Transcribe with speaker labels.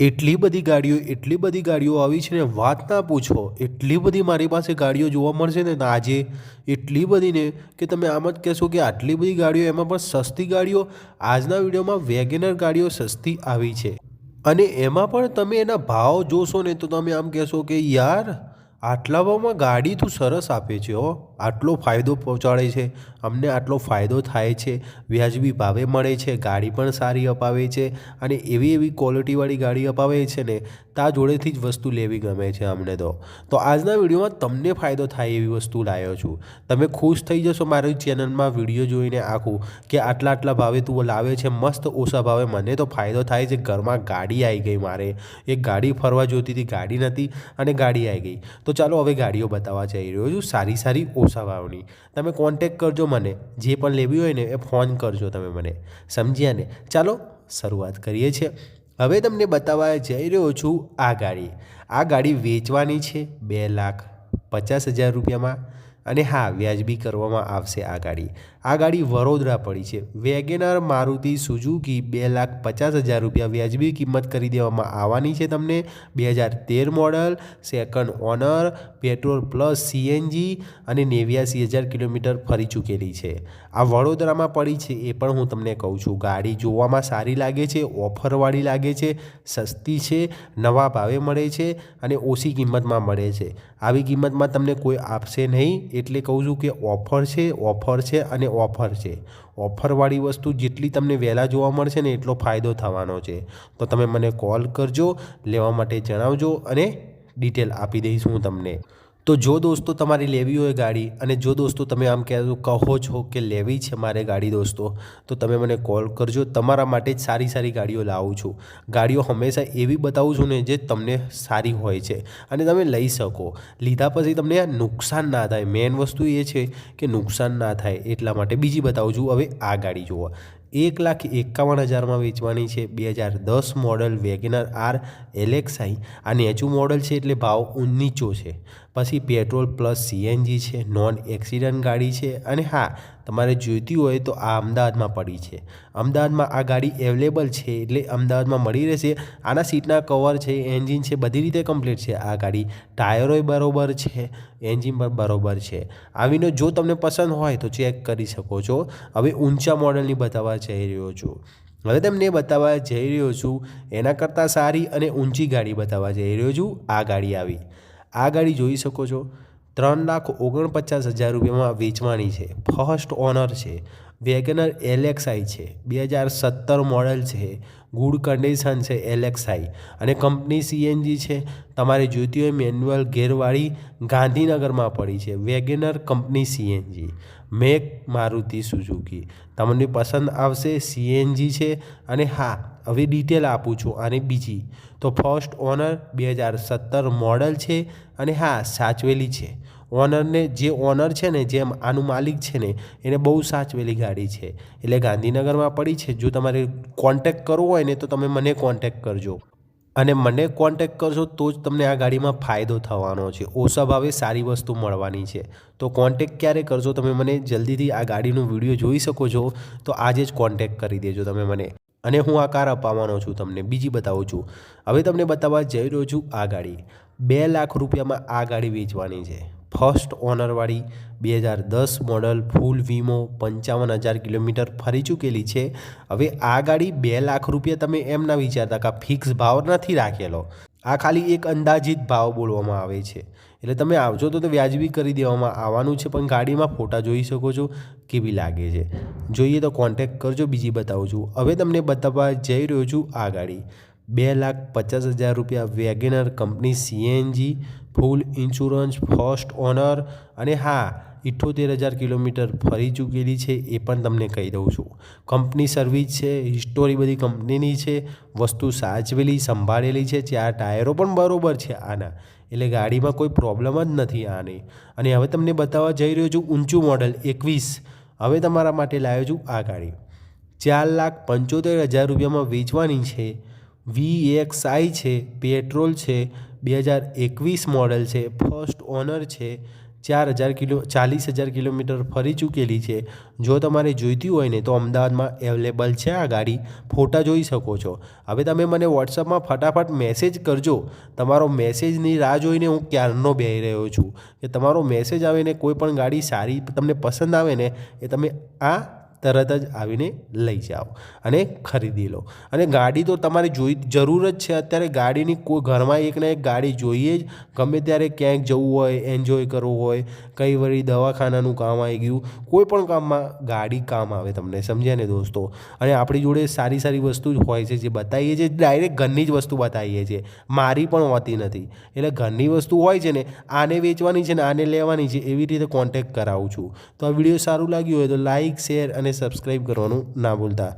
Speaker 1: એટલી બધી ગાડીઓ, એટલી બધી ગાડીઓ આવી છે ને વાત ના પૂછો. એટલી બધી મારી પાસે ગાડીઓ જોવા મળશે ને આજે એટલી બધી ને કે તમે આમ જ કહેશો કે આટલી બધી ગાડીઓ એમાં પણ સસ્તી ગાડીઓ, આજના વિડીયોમાં વેગેનર ગાડીઓ સસ્તી આવી છે. અને એમાં પણ તમે એના ભાવ જોશો ને તો તમે આમ કહેશો કે યાર આટલા ભાવમાં ગાડી તું સરસ આપે છે, હો. આટલો ફાયદો પહોંચાડે છે. અમને આટલો ફાયદો થાય છે. વ્યાજબી ભાવે મળે છે, ગાડી પણ સારી અપાવે છે અને એવી એવી ક્વોલિટીવાળી ગાડી અપાવે છે ને, તા જોડેથી જ વસ્તુ લેવી ગમે છે અમને તો. તો આજના વિડીયોમાં તમને ફાયદો થાય એવી વસ્તુ લાવ્યો છું. તમે ખુશ થઈ જશો મારી ચેનલમાં વીડિયો જોઈને આખું કે આટલા આટલા ભાવે તું લાવે છે, મસ્ત ઓછા ભાવે. મને તો ફાયદો થાય છે, ઘરમાં ગાડી આવી ગઈ મારે. એક ગાડી ફરવા જોતી હતી, ગાડી નથી અને ગાડી આવી ગઈ. તો ચાલો હવે ગાડીઓ બતાવવા જઈ રહ્યો છું સારી સારી ઓછા ભાવની તમે કોન્ટેક કરજો મને, જે પણ લેવી હોય ને એ ફોન કરજો તમે મને. સમજ્યા ને? ચાલો, શરૂઆત કરીએ છીએ હવે તમને બતાવવા જઈ રહ્યો છું આ ગાડી. આ ગાડી વેચવાની છે બે લાખ પચાસ હજાર રૂપિયામાં અને હા, વ્યાજબી કરવામાં આવશે આ ગાડી. આ ગાડી વડોદરા પડી છે. વેગેનાર મારુતિ સુઝુકી બે લાખ પચાસ હજાર રૂપિયા વ્યાજબી કિંમત કરી દેવામાં આવવાની છે તમને. બે હજાર તેર model, second owner, petrol plus CNG અને નેવ્યાસી હજાર કિલોમીટર ફરી ચૂકેલી છે. આ વડોદરામાં પડી છે એ પણ હું તમને કહું છું. ગાડી જોવામાં સારી લાગે છે, ઓફરવાળી લાગે છે, સસ્તી છે, નવા ભાવે મળે છે અને ઓછી કિંમતમાં મળે છે. આવી કિંમતમાં તમને કોઈ આપશે નહીં એટલે કહું છું કે ઓફર છે ઓફર છે અને ઓફર છે. ઓફરવાળી વસ્તુ જેટલી તમને વહેલા જોવા મળશે ને એટલો ફાયદો થવાનો છે. તો તમે મને કોલ કરજો, લેવા માટે જણાવજો અને ડિટેલ આપી દઈશ હું તમને. તો જો દોસ્તો તમારી લેવી હોય ગાડી અને જો દોસ્તો તમે આમ કહેતો કહો છો કે લેવી છે મારે ગાડી દોસ્તો, તો તમે મને કોલ કરજો. તમારા માટે જ સારી સારી ગાડીઓ લાવું છું. ગાડીઓ હંમેશા એવી બતાવું છું ને જે તમને સારી હોય છે અને તમે લઈ શકો. લીધા પછી તમને નુકસાન ના થાય. મેઇન વસ્તુ એ છે કે નુકસાન ના થાય એટલા માટે બીજી બતાવું છું. હવે આ ગાડી જુઓ. એક લાખ એકાવન હજારમાં વેચવાની છે. બે હજાર દસ મોડલ વેગનર આર એલેક્સાઈ આ નેચું મોડલ છે એટલે ભાવ નીચો છે. પછી પેટ્રોલ પ્લસ સીએનજી છે, નોન એક્સિડન્ટ ગાડી છે અને હા તમારે જોઈતી હોય તો આ અમદાવાદમાં પડી છે. અમદાવાદમાં આ ગાડી અવેલેબલ છે એટલે અમદાવાદમાં મળી રહેશે. આના સીટના કવર છે એન્જિન છે, બધી રીતે કમ્પ્લીટ છે આ ગાડી. ટાયરોય બરાબર છે એન્જિન પણ બરોબર છે. આવીને જો તમને પસંદ હોય તો ચેક કરી શકો છો. હવે ઊંચા મોડલની બતાવવા જઈ રહ્યો છું. હવે તમને બતાવવા જઈ રહ્યો છું, એના કરતાં સારી અને ઊંચી ગાડી બતાવવા જઈ રહ્યો છું. આ ગાડી આવી. આ ગાડી જોઈ શકો છો. ત્રણ લાખ ઓગણપચાસ હજાર રૂપિયામાં વેચવાની છે. ફર્સ્ટ ઓનર છે. વેગનર એલેક્સાઈ છે. બે હજાર સત્તર મોડલ છે. ગુડ કન્ડિશન છે એલેક્સાઈ અને કંપની સીએનજી છે. તમારે જોઈતી હોય મેન્યુઅલ ગેરવાળી ગાંધીનગરમાં પડી છે. WagonR company CNG make Maruti Suzuki. તમને પસંદ આવશે સીએનજી છે. અને હા, હવે ડિટેલ આપું છું. આની બીજી, તો ફર્સ્ટ ઓનર બે હજાર સત્તર મોડલ છે. અને હા, સાચવેલી છે. ઓનરને જે ઓનર છે ને, જેમ આનું માલિક છે ને, એને બહુ સાચવેલી ગાડી છે. એટલે ગાંધીનગરમાં પડી છે. જો તમારે કોન્ટેક કરવો હોય ને, તો તમે મને કોન્ટેક કરજો. અને મને કોન્ટેક કરશો તો જ તમને આ ગાડીમાં ફાયદો થવાનો છે. ઓછા ભાવે સારી વસ્તુ મળવાની છે. તો કોન્ટેક ક્યારે કરશો? તમે મને જલ્દીથી આ ગાડીનો વીડિયો જોઈ શકો છો. તો આજે જ કોન્ટેક કરી દેજો તમે મને. અને હું આ કાર અપાવવાનો છું તમને. બીજી બતાવું છું. હવે તમને બતાવવા જઈ રહ્યો છું આ ગાડી. બે લાખ રૂપિયામાં આ ગાડી વેચવાની છે. ફર્સ્ટ ઓનરવાળી બે હજાર દસ મોડલ ફૂલ વીમો પંચાવન હજાર કિલોમીટર ફરી ચૂકેલી છે. હવે આ ગાડી બે લાખ રૂપિયા તમે એમ ના વિચારતા કે ફિક્સ ભાવ નથી રાખેલો. આ ખાલી એક અંદાજિત ભાવ બોલવામાં આવે છે. એટલે તમે આવજો તો તો વ્યાજબી કરી દેવામાં આવવાનું છે, પણ ગાડીમાં ફોટા જોઈ શકો છો કેવી લાગે છે. જોઈએ તો કોન્ટેક કરજો, બીજી બતાવું છું. હવે તમને બતાવવા જઈ રહ્યો છું આ ગાડી. બે લાખ પચાસ હજાર રૂપિયા WagonR company CNG full insurance, first owner અને હા ઇઠ્ઠોતેર હજાર કિલોમીટર ફરી ચૂકેલી છે એ પણ તમને કહી દઉં છું. કંપની સર્વિસ છે, હિસ્ટોરી બધી કંપનીની છે, વસ્તુ સાચવેલી, સંભાળેલી છે ચાર ટાયરો પણ બરાબર છે આના. એટલે ગાડીમાં કોઈ પ્રોબ્લેમ જ નથી આની. અને હવે તમને બતાવવા જઈ રહ્યો છું ઊંચું મોડલ એકવીસ. હવે તમારા માટે લાવ્યો છું આ ગાડી. ચાર લાખ પંચોતેર હજાર રૂપિયામાં વેચવાની છે. વી એક્સ આઈ છે, પેટ્રોલ છે બે હજાર એકવીસ મોડલ છે, ફર્સ્ટ ઓનર છે, ચાર હજાર કિલો, ચાલીસ હજાર કિલોમીટર ફરી ચૂકેલી છે. જો તમારે જોઈતી હોય ને તો અમદાવાદમાં અવેલેબલ છે આ ગાડી, ફોટા જોઈ શકો છો. હવે તમે મને વોટ્સઅપમાં ફટાફટ મેસેજ કરજો. તમારો મેસેજની રાહ જોઈને હું ક્યારનો બેહી રહ્યો છું? કે તમારો મેસેજ આવે ને કોઈ પણ ગાડી સારી તમને પસંદ આવે ને, એ તમે આ તરત જ આવીને લઈ જાઓ અને ખરીદી લો. અને ગાડી તો તમારે જોઈ જરૂર જ છે. અત્યારે ગાડીની કોઈ ઘરમાં એક ને એક ગાડી જોઈએ જ. ગમે ત્યારે ક્યાંક જવું હોય એન્જોય કરવું હોય, કઈ વળી દવાખાનાનું કામ આવી ગયું, કોઈ પણ કામમાં ગાડી કામ આવે તમને, સમજ્યા ને દોસ્તો? અને આપણી જોડે સારી સારી વસ્તુ જ હોય છે, જે બતાવીએ છીએ. ડાયરેક્ટ ઘરની જ વસ્તુ બતાવીએ છીએ. મારી પણ હોતી નથી. એટલે ઘરની વસ્તુ હોય છે ને, આને વેચવાની છે ને, આને લેવાની છે, એવી રીતે કોન્ટેક્ટ કરાવું છું. તો આ વીડિયો સારું લાગ્યું હોય તો લાઇક શેર અને સબસ્ક્રાઈબ કરવાનું ના ભૂલતા.